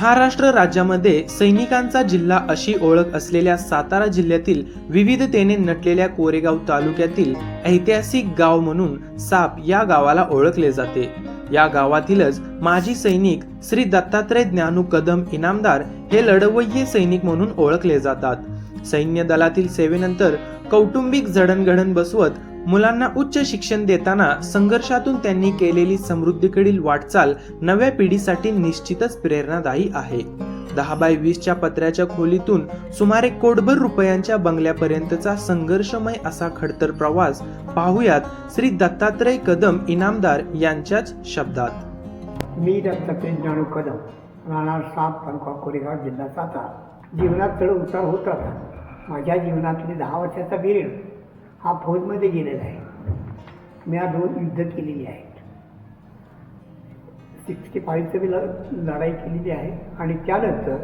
महाराष्ट्र राज्यामध्ये सैनिकांचा जिल्हा अशी ओळख असलेल्या सातारा जिल्ह्यातील विविधतेने नटलेल्या कोरेगाव तालुक्यातील ऐतिहासिक गाव म्हणून साप या गावाला ओळखले जाते. या गावातीलच माजी सैनिक श्री दत्तात्रय ज्ञानू कदम इनामदार हे लढवय्ये सैनिक म्हणून ओळखले जातात. सैन्य दलातील सेवेनंतर कौटुंबिक जडणघडण बसवत मुलांना उच्च शिक्षण देताना संघर्षातून त्यांनी केलेली समृद्धीकडील वाटचाल नव्या पिढीसाठी निश्चितच प्रेरणादायी आहे. दहा बाय वीसच्या पत्र्याच्या खोलीतून सुमारे कोटभर रुपयांच्या बंगल्यापर्यंतचा संघर्षमय असा खडतर प्रवास पाहुयात श्री दत्तात्रय कदम इनामदार यांच्याच शब्दात. मी दत्तात्रय जाणू कदम राहणार साप तालुका कोरेगाव जिल्हा सातारा. जीवनात चढ उतार होत राहतात. माझ्या जीवनातली दहा वर्षाचा पिरियड हा फौजमध्ये गेलेला आहे. मी हा दोन युद्ध केलेली आहेत. सिक्स्टी फाईव्हचं मी ल लढाई केलेली आहे आणि त्यानंतर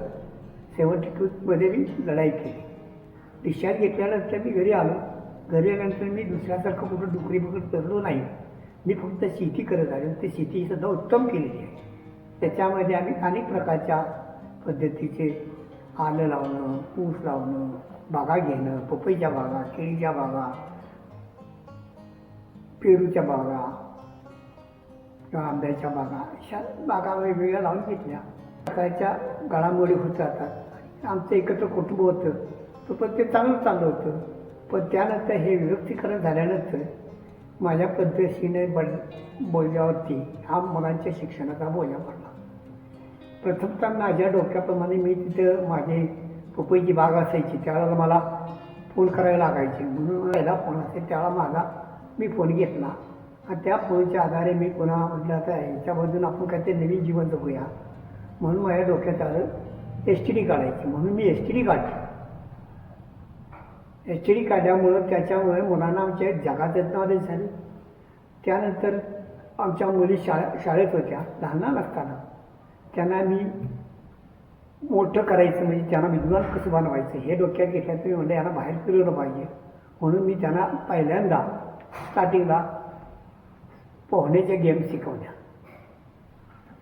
सेवन्टी टूमध्ये मी लढाई केली. डिस्चार्ज घेतल्यानंतर मी घरी आलो. घरी आल्यानंतर मी दुसऱ्यासारखं कुठं डुकरी बुकरी करलो नाही. मी फक्त शेती करत आलो ते शेती सुद्धा उत्तम केलेली आहे. त्याच्यामध्ये आम्ही अनेक प्रकारच्या पद्धतीचे आलं लावणं ऊस लावणं बागा घेणं पपईच्या बागा केळीच्या बागा पेरूच्या बागा किंवा आंब्याच्या बागा अशा बागा वेगवेगळ्या लावून घेतल्या. प्रकारच्या घडामोडी होत जातात. आमचं एकत्र कुटुंब होतं. तो पण ते चांगलं चाललं होतं. पण त्यानंतर हे विभक्तीकरण झाल्यानंतर माझ्या पद्धतीने बड बोलल्यावरती हा मुलांच्या शिक्षणाचा बोजा पडला. प्रथमतः माझ्या डोक्याप्रमाणे मी तिथं माझे पपईची बाग असायची त्यावेळेला मला फोन करायला लागायचे. म्हणून पहिला फोन असेल त्याला माझा मी फोन घेतला. आणि त्या फोनच्या आधारे मी पुन्हा म्हटलं आता ह्याच्यामधून आपण काहीतरी नवीन जीवन जगूया. म्हणून माझ्या डोक्यात आलं एस टी डी काढायची. म्हणून मी एस टी डी काढली. एस टी डी काढल्यामुळं त्याच्यामुळे मुलांना आमच्या जगात नॉलेज झाली. त्यानंतर आमच्या मुली शाळा शाळेत होत्या. लहान लहान असताना त्यांना मी मोठं करायचं म्हणजे त्यांना विद्वान कसं बनवायचं? हे डोक्यात घेतल्यात तुम्ही म्हणलं यांना बाहेर फिरवलं पाहिजे. म्हणून मी त्यांना पहिल्यांदा स्टार्टिंगला पोहण्याच्या गेम शिकवल्या.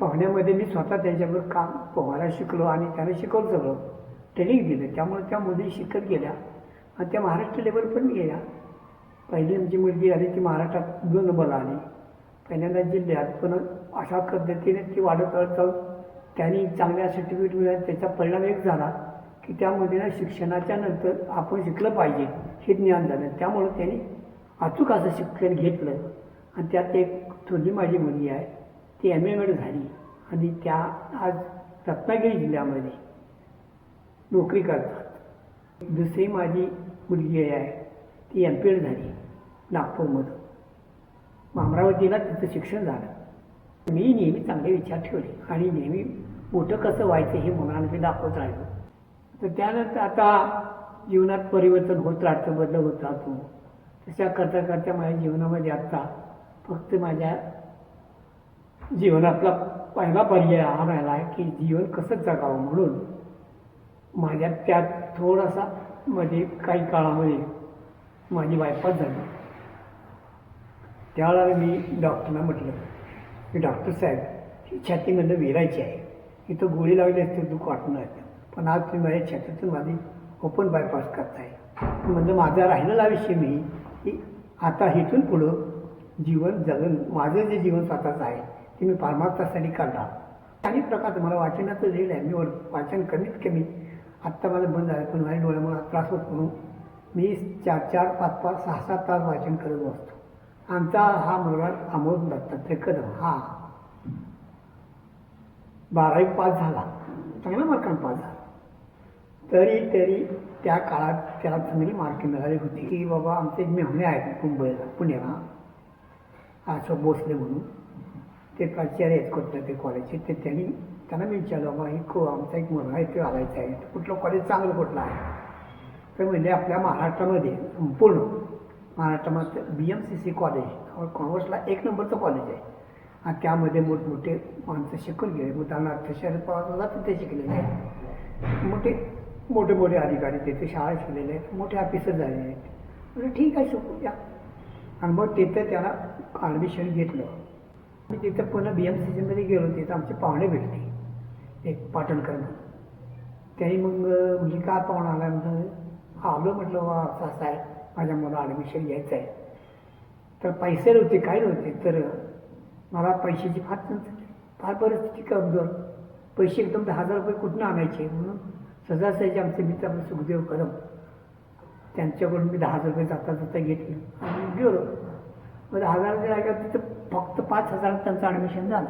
पोहण्यामध्ये मी स्वतः त्यांच्याबरोबर काम पोहायला शिकलो आणि त्यांना शिकवलं सगळं. ट्रेनिंग दिलं. त्यामुळे त्या मुली शिकत गेल्या. आणि त्या महाराष्ट्र लेवल पण गेल्या. पहिली आमची मुलगी आली ती महाराष्ट्रात दोन नंबर आली. पहिल्यांदा जिल्ह्यात पण अशा पद्धतीने ती वाढत वाढत जाऊन त्यांनी चांगल्या सर्टिफिकेट मिळाले त्याचा परिणाम एक झाला की त्यामध्ये ना शिक्षणाच्या नंतर आपण शिकलं पाहिजे हे ज्ञान झालं. त्यामुळं त्यांनी अचूक असं शिक्षण घेतलं. आणि त्यात एक थोरली माझी मुलगी आहे ती एम ए झाली. आणि त्या आज रत्नागिरी जिल्ह्यामध्ये नोकरी करतात. दुसरी माझी मुलगी आहे ती एम पी एड झाली नागपूरमधून. मग अमरावतीला तिचं शिक्षण झालं. मी नेहमी चांगले विचार ठेवले. आणि नेहमी मोठं कसं व्हायचं हे मुलांना मी दाखवत राहिलो. तर त्यानंतर आता जीवनात परिवर्तन होत राहतं बदल होत राहतो. तशा करता करता माझ्या जीवनामध्ये आत्ता फक्त माझ्या जीवनातला पहिला पर्याय हा राहिला आहे की जीवन कसं जगावं म्हणून. माझ्या त्यात थोडासा मध्ये काही काळामध्ये माझी बायपास झाली त्यावेळेला मी डॉक्टरना म्हटलं की डॉक्टर साहेब ही छातीमधलं विरायची आहे. इथं गोळी लावली असते दुःख वाटणार पण आज तुम्ही माझ्या छातीतून माझी ओपन बायपास करताय. म्हणजे माझा राहिलेला विषय मी की आता इथून पुढं जीवन जगन माझं जे जीवन स्वतःचं आहे ते मी फार्मार्थासाठी काढणार काही प्रकारचं मला वाचनाचं लिहिलं आहे मी वाचन कमीत कमी आत्ता मला बंद झालं पण माझ्या डोळ्यामुळे त्रास होत म्हणून मी चार चार पाच पाच सहा सात तास वाचन करत बसतो आमचा हा मुलगा आमोद दत्तात्रय कदम हा. बारावी पास झाला. चांगला मार्काने पास झाला. तरी तरी त्या काळात त्याला चांगली मार्क मिळाली होती की बाबा आमचे एक मेहणे आहेत मुंबईला पुण्याला. अशोक भोसले म्हणून. ते प्राचार्य आहेत कुठलं ते कॉलेजचे ते त्यांनी त्यांना मी विचारलं बाबा ही को आमचा एक मुलगा आहे ते घालायचा आहे. कुठलं कॉलेज चांगलं कुठलं आहे? तर म्हणजे आपल्या महाराष्ट्रामध्ये संपूर्ण महाराष्ट्रामध्ये B M C C college कॉमर्सला एक नंबरचं कॉलेज आहे. आणि त्यामध्ये मोठमोठे माणसं शिकून गेले. उदाहरणार्थ शरद पवार तिथे शिकलेले आहेत. मोठे मोठे मोठे अधिकारी तिथे शाळा शिकलेले आहेत. मोठे ऑफिसर झालेले आहेत. म्हणजे ठीक आहे शिकू द्या आणि मग तिथं त्याला ॲडमिशन घेतलं. मी तिथं पुन्हा बी एम सी सीमध्ये गेलो. तिथं आमचे पाहुणे भेटले. एक पाटणकर म्हणून मग अं, म्हणजे पाहुणा पाहून आला? म्हणून आलो म्हटलं बा असं असं आहे. माझ्या मुला ॲडमिशन घ्यायचं आहे तर पैसे नव्हते काय नव्हते तर मला पैशाची फार फार परिस्थिती कमजोर. पैसे एकदम दहा हजार रुपये कुठून आणायचे? म्हणून सजासायचे आमचे मित्र आपले सुखदेव कदम त्यांच्याकडून मी दहा हजार रुपये जाता जाता घेतले. आणि गेलो. मग दहा हजार रुपये ऐका तिथं फक्त पाच हजारात त्यांचं ॲडमिशन झालं.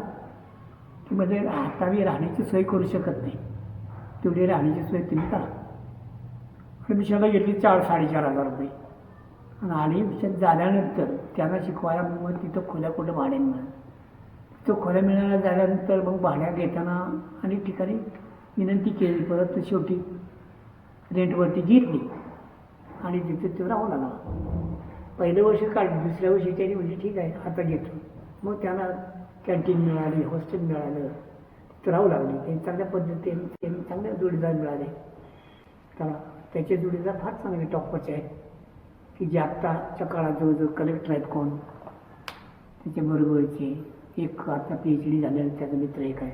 की म्हणजे आता मी राहण्याची सोय करू शकत नाही. तेवढी राहण्याची सोय तुम्ही करा. ॲडमिशनला घेतली चार साडेचार हजार रुपये. आणि ॲडमिशन झाल्यानंतर त्यांना शिकवायला मग तिथं खोल्या कुठं भाड्याने मिळालं? तिथं खोल्या मिळायला झाल्यानंतर मग भाड्या घेताना अनेक ठिकाणी विनंती केली. परत शेवटी रेंटवरती घेतली आणि तिथे ते राहू लागला. पहिलं वर्ष काढलं दुसऱ्या वर्षी त्यांनी म्हणजे ठीक आहे आता घेतो. मग त्यांना कॅन्टीन मिळाली हॉस्टेल मिळालं. तिथं राहू लागली. त्यांनी चांगल्या पद्धतीने त्यांनी चांगले जोडीदार मिळाले. त्याला त्याचे जोडीदार फार चांगले टॉपरचे आहेत. की जे आत्ताच्या काळात जवळजवळ कलेक्टर आहेत कोण? त्याच्या बरोबरचे एक आता पी एच डी झालेलं त्याचा मित्र एक आहे.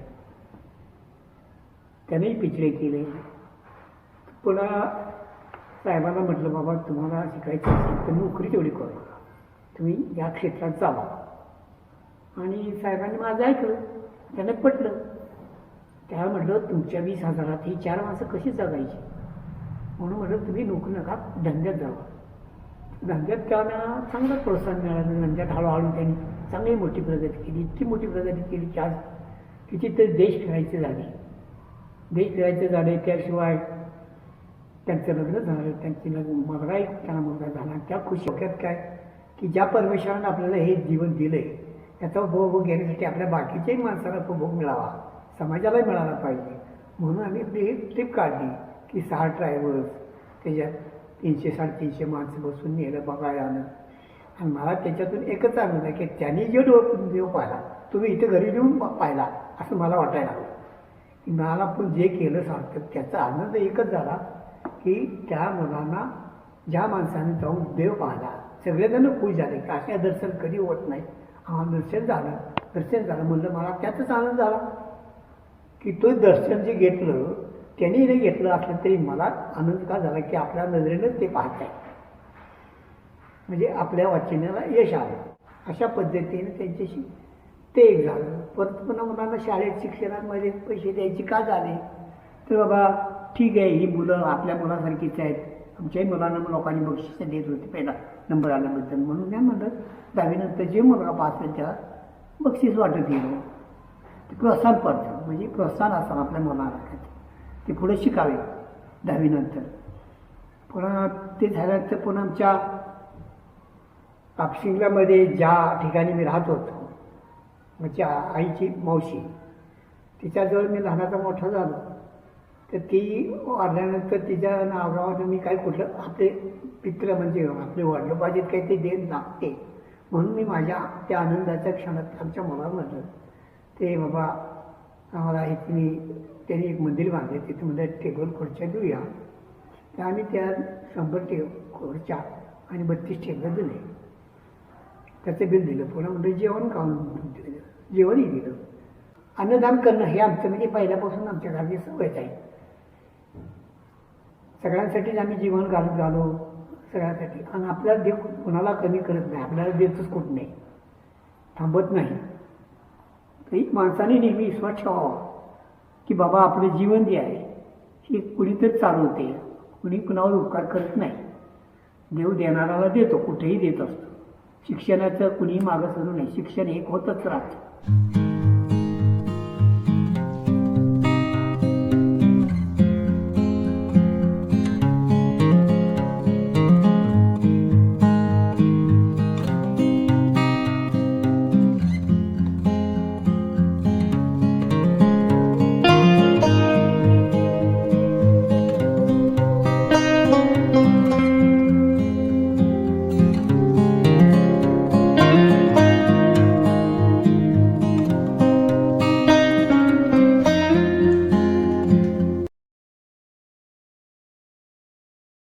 त्यानेही पी एच डी केले पुन्हा साहेबांना म्हटलं बाबा तुम्हाला शिकायचं असेल तर नोकरी तेवढी करू. तुम्ही या क्षेत्रात जावा. आणि साहेबांनी माझं ऐकलं. त्याला पटलं. त्याला म्हटलं तुमच्या वीस हजारात ही चार माणसं कशी जगायची? म्हणून म्हटलं तुम्ही नोकरी नका धंद्यात जावा. धंद्यात त्यांना चांगलं प्रोत्साहन मिळालं. धंद्यात हळूहळू त्यांनी चांगली मोठी प्रगती केली. इतकी मोठी प्रगती केली की आज कितीतरी देश फिरायचे झाले देश फिरायचे झाले त्याशिवाय त्यांचं लग्न झालं. त्यांची लग्न मुलगा एक त्यांना मुलगा झाला. त्या खुशी होत्यात काय? की ज्या परमेश्वरानं आपल्याला हे जीवन दिलंय त्याचा उपभोग घेण्यासाठी आपल्या बाकीच्याही माणसाला उपभोग मिळावा. समाजाला मिळाला पाहिजे. म्हणून आम्ही आपली ट्रिप काढली की सहा ड्रायव्हर्स त्याच्यात तीनशे साडेतीनशे माणसं बसून नेलं बघायला आलं आणि मला त्याच्यातून एकच आनंद आहे की त्यांनी जे डोळ देव पाहिला तुम्ही इथे घरी येऊन पाहिला असं मला वाटायला लागलं. की मला आपण जे केलं सार्थक त्याचा आनंद एकच झाला की त्या मुलांना ज्या माणसाने जाऊन देव पाहिला सगळेजण खुश झाले की अशा दर्शन कधी होत नाही. हा दर्शन झालं दर्शन झालं म्हणलं मला त्याचाच आनंद झाला. की तो दर्शन जे घेतलं त्यांनी नाही घेतलं असलं तरी मला आनंद का झाला की आपल्या नजरेनंच ते पाहत आहे म्हणजे आपल्या वाचनाला यश आलं. अशा पद्धतीने त्यांच्याशी ते एक झालं. परत पुन्हा मुलांना शाळेत शिक्षणामध्ये पैसे द्यायचे का झाले? तर बाबा ठीक आहे ही मुलं आपल्या मुलासारखीच आहेत. आमच्याही मुलांना मग लोकांनी बक्षिसं देत होते. पहिला नंबर आल्याबद्दल. म्हणून काय म्हणलं दहावीनंतर जे मुलगा पास होईल त्याला बक्षीस वाटत येईल ते प्रोत्साहन पडतं म्हणजे प्रोत्साहन असतं आपल्या मुलाला ते पुढे शिकावे दहावीनंतर पुन्हा ते झाल्यानंतर पुन्हा आमच्या आपशिंगलामध्ये ज्या ठिकाणी मी राहत होतो माझ्या आईची मावशी तिच्याजवळ मी लहानाचा मोठा झालो. तर ती वाढल्यानंतर तिच्या नावावर मी काय कुठलं आपले पित्र म्हणजे आपले वडिलोपाजीत काही ते देण लागते. म्हणून मी माझ्या त्या आनंदाच्या क्षणात आमच्या मुलाला म्हटलं ते बाबा आम्हाला इथे मी त्यांनी एक मंदिर बांधले तिथे म्हणजे टेबल खुर्च्या देऊया. तर आम्ही त्या शंभर टे खुर्च्या आणि बत्तीस टेबल दिले. त्याचं बिल दिलं. पुन्हा म्हणजे जेवण खाऊन दिलं जेवणही दिलं. अन्नदान करणं हे आमचं म्हणजे पहिल्यापासून आमच्या घराची सवयच आहे. सगळ्यांसाठीच आम्ही जीवन घालत झालो सगळ्यांसाठी. आणि आपल्याला देव कुणाला कमी करत नाही आपल्याला देतच कुठ नाही. थांबत नाही. तरी माणसाने नेहमी विश्वास ठेवावा की बाबा आपलं जीवन जे आहे हे कुणीतरी चालवते कुणी कुणावर उपकार करत नाही. देव देणाराला देतो कुठेही देत असतो. शिक्षणाचं कुणीही मागं सरू नाही शिक्षण एक होतच राहतं.